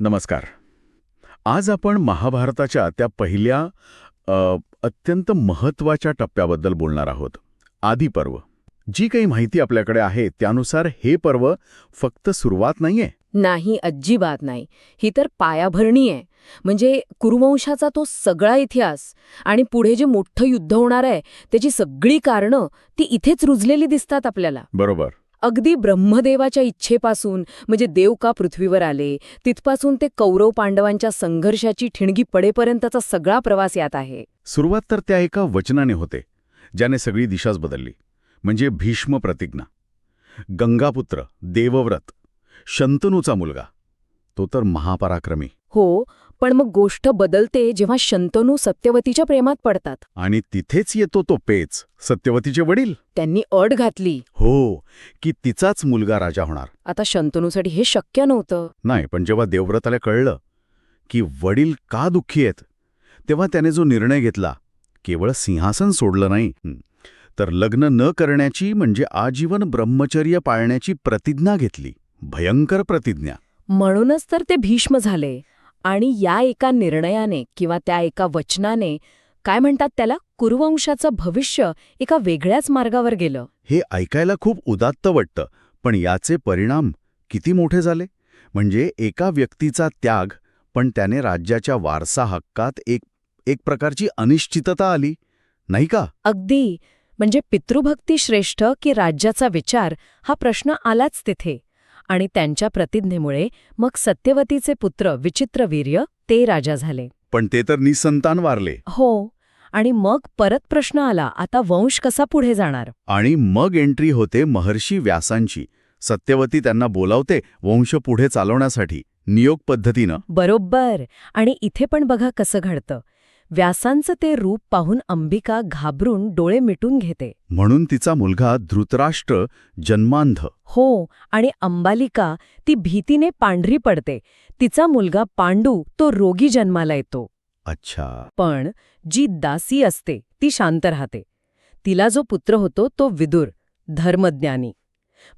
नमस्कार. आज आपण महाभारताच्या त्या पहिल्या अ, अत्यंत महत्त्वाच्या टप्प्याबद्दल बोलणार आहोत. आदी पर्व. जी काही माहिती आपल्याकडे आहे त्यानुसार हे पर्व फक्त सुरुवात नाहीये? नाही अजिबात नाही. ही तर पायाभरणी आहे. म्हणजे कुरुवंशाचा तो सगळा इतिहास आणि पुढे जे मोठं युद्ध होणार आहे त्याची सगळी कारणं ती इथेच रुजलेली दिसतात आपल्याला. बरोबर. अगदी ब्रह्मदेवाच्या इच्छेपासून म्हणजे देव का पृथ्वीवर आले तिथपासून ते कौरव पांडवांच्या संघर्षाची ठिणगी पडेपर्यंतचा सगळा प्रवास यात आहे. सुरुवात तर त्या एका वचनाने होते ज्याने सगळी दिशाच बदलली म्हणजे भीष्म प्रतिज्ञा. गंगापुत्र देवव्रत शंतनूचा मुलगा तो तर महापराक्रमी. हो पण मग गोष्ट बदलते जेव्हा शंतनू सत्यवतीच्या प्रेमात पडतात. आणि तिथेच येतो तो पेच सत्यवतीचे वडील. त्यांनी अट घातली. हो की तिचाच मुलगा राजा होणार. आता शंतनूसाठी हे शक्य नव्हतं. नाही पण जेव्हा देवव्रताला कळलं की वडील का दुःखी आहेत तेव्हा त्याने जो निर्णय घेतला केवळ सिंहासन सोडलं नाही तर लग्न न करण्याची म्हणजे आजीवन ब्रह्मचर्य पाळण्याची प्रतिज्ञा घेतली भयंकर प्रतिज्ञा. म्हणूनच तर ते भीष्म झाले. आणि या एका निर्णयाने किंवा त्या एका वचनाने काय म्हणतात त्याला? कुरुवंशाचं भविष्य एका वेगळ्याच मार्गावर गेलं. हे ऐकायला खूप उदात्त वाटतं पण याचे परिणाम किती मोठे झाले? म्हणजे एका व्यक्तीचा त्याग पण त्याने राज्याच्या वारसा हक्कात एक एक प्रकारची अनिश्चितता आली नाही का? अगदी. म्हणजे पितृभक्ती श्रेष्ठ की राज्याचा विचार हा प्रश्न आलाच तिथे. आणि त्यांच्या प्रतिज्ञेमुळे मग सत्यवतीचे पुत्र विचित्रवीर्य ते राजा झाले. पण ते तर निसंतान वारले. हो आणि मग परत प्रश्न आला आता वंश कसा पुढे जाणार? आणि मग एंट्री होते महर्षी व्यासांची. सत्यवती त्यांना बोलावते वंश पुढे चालवण्यासाठी नियोग पद्धतीनं. बरोबर आणि इथे पण बघा कसं घडतं. व्यासांचं ते रूप पाहून अंबिका घाबरून डोळे मिटून घेते. म्हणून तिचा मुलगा धृतराष्ट्र जन्मांध. हो आणि अंबालिका ती भीतीने पांढरी पडते. तिचा मुलगा पांडू तो रोगी जन्माला येतो. अच्छा. पण जी दासी असते ती शांत राहते. तिला जो पुत्र होतो तो विदुर धर्मज्ञानी.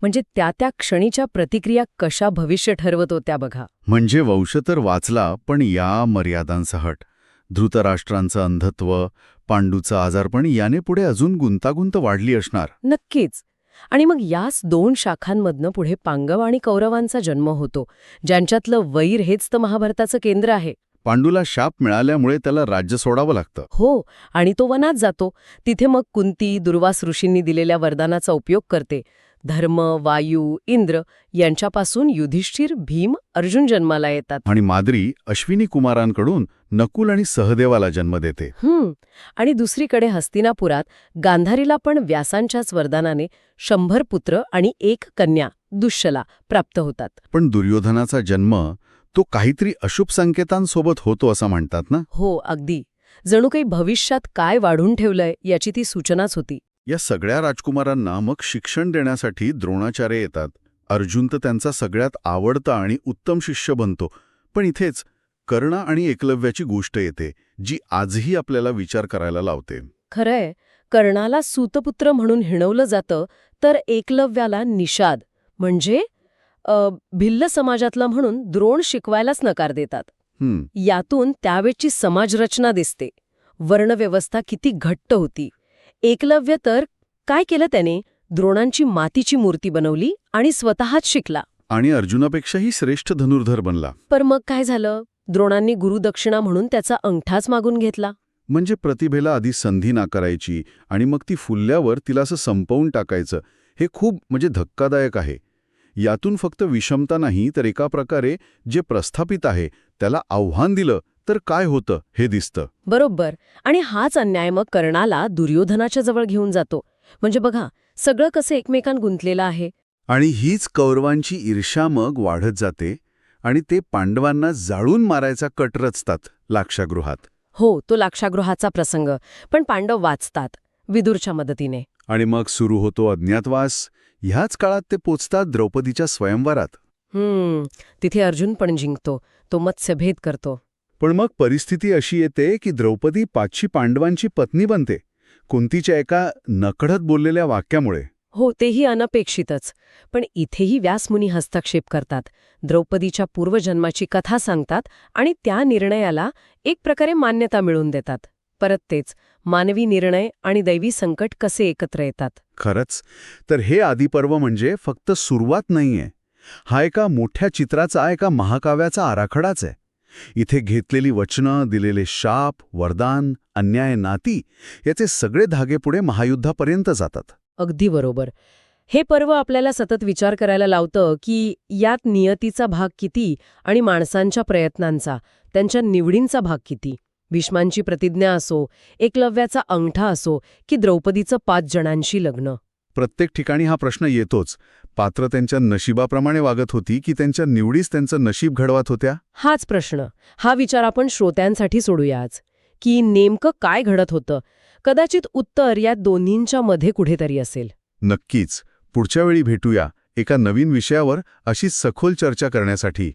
म्हणजे त्या त्या क्षणीच्या प्रतिक्रिया कशा भविष्य ठरवत होत्या बघा. म्हणजे वंश तर वाचला पण या मर्यादांसहट धृतराष्ट्रांचं अंधत्व पांडूचं आजारपण याने पुढे अजून गुंतागुंत वाढली असणार. नक्कीच. आणि मग याच दोन शाखांमधनं पुढे पांगव आणि कौरवांचा जन्म होतो ज्यांच्यातलं वैर हेच तर महाभारताचं केंद्र आहे. पांडूला शाप मिळाल्यामुळे त्याला राज्य सोडावं लागतं. हो आणि तो वनात जातो. तिथे मग कुंती दुर्वास ऋषींनी दिलेल्या वरदानाचा उपयोग करते. धर्म वायू इंद्र यांच्यापासून युधिष्ठिर भीम अर्जुन जन्माला येतात. आणि माद्री अश्विनी कुमारांकडून नकुल आणि सहदेवाला जन्म देते. हम्म. आणि दुसरीकडे हस्तिनापुरात गांधारीला पण व्यासांच्याच वरदानाने शंभर पुत्र आणि एक कन्या दुष्यला प्राप्त होतात. पण दुर्योधनाचा जन्म तो काहीतरी अशुभ संकेतांसोबत होतो असं म्हणतात ना? हो अगदी. जणू काही भविष्यात काय वाढून ठेवलंय याची ती सूचनाच होती. या सगळ्या राजकुमारांना मग शिक्षण देण्यासाठी द्रोणाचार्य येतात. अर्जुन तर त्यांचा सगळ्यात आवडता आणि उत्तम शिष्य बनतो. पण इथेच कर्ण आणि एकलव्याची गोष्ट येते जी आजही आपल्याला विचार करायला लावते. खरंय. कर्णाला सूतपुत्र म्हणून हिणवलं जातं तर एकलव्याला निषाद. म्हणजे? भिल्ल समाजातला म्हणून द्रोण शिकवायलाच नकार देतात. यातून त्यावेळची समाजरचना दिसते. वर्णव्यवस्था किती घट्ट होती. एकलव्य तर काय केलं त्याने? द्रोणांची मातीची मूर्ती बनवली आणि स्वतःच शिकला. आणि अर्जुनापेक्षाही श्रेष्ठ धनुर्धर बनला. पर मग काय झालं? द्रोणांनी गुरुदक्षिणा म्हणून त्याचा अंगठाच मागून घेतला. म्हणजे प्रतिभेला आधी संधी नाकारायची आणि मग ती फुलल्यावर तिला असं संपवून टाकायचं हे खूप म्हणजे धक्कादायक आहे. यातून फक्त विषमता नाही तर एका प्रकारे जे प्रस्थापित आहे त्याला आव्हान दिलं तर काय होतं हे दिसतं. बरोबर. आणि हाच अन्याय मग कर्णाला दुर्योधनाच्या जवळ घेऊन जातो. म्हणजे बघा सगळं कसं एकमेकांत गुंतलेलं आहे. आणि हीच कौरवांची ईर्ष्या मग वाढत जाते आणि ते पांडवांना जाळून मारायचा कट रचतात लाक्षागृहात. हो तो लाक्षागृहाचा प्रसंग. पण पांडव वाचतात विदूरच्या मदतीने. आणि मग सुरू होतो अज्ञातवास. ह्याच काळात ते पोचतात द्रौपदीच्या स्वयंवरात. हम्म तिथे अर्जुन पण जिंकतो तो मत्स्यभेद करतो. पण मग परिस्थिती अशी येते की द्रौपदी पाचशी पांडवांची पत्नी बनते कुंतीच्या एका नकळत बोललेल्या वाक्यामुळे. हो तेही अनपेक्षितच. पण इथेही व्यासमुनी हस्तक्षेप करतात. द्रौपदीच्या पूर्वजन्माची कथा सांगतात आणि त्या निर्णयाला एक प्रकारे मान्यता मिळवून देतात. परत तेच मानवी निर्णय आणि दैवी संकट कसे एकत्र येतात? खरंच तर हे आदिपर्व म्हणजे फक्त सुरुवात नाहीये. हा एका मोठ्या चित्राचा एका महाकाव्याचा आराखडाच आहे. इथे घेतलेली वचनं दिलेले शाप वरदान अन्याय नाती याचे सगळे धागे पुढे महायुद्धापर्यंत जातात. अगदी बरोबर. हे पर्व आपल्याला सतत विचार करायला लावतं की यात नियतीचा भाग किती आणि माणसांच्या प्रयत्नांचा त्यांच्या निवडींचा भाग किती. भीष्मांची प्रतिज्ञा असो एकलव्याचा अंगठा असो की द्रौपदीचं पाच जणांशी लग्न. प्रत्येक ठिकाणी हा प्रश्न येतोच. पात्र त्यांच्या नशिबाप्रमाणे वागत होती की त्यांच्या निवडीच त्यांचं नशीब घडवत होत्या? हाच प्रश्न. हा विचार आपण श्रोत्यांसाठी सोडूया आज की नेमकं काय घडत होतं? कदाचित उत्तर या दोन्हींच्या मध्ये कुठेतरी असेल. नक्कीच. पुढच्या वेळी भेटूया एका नवीन विषयावर अशी सखोल चर्चा करण्यासाठी.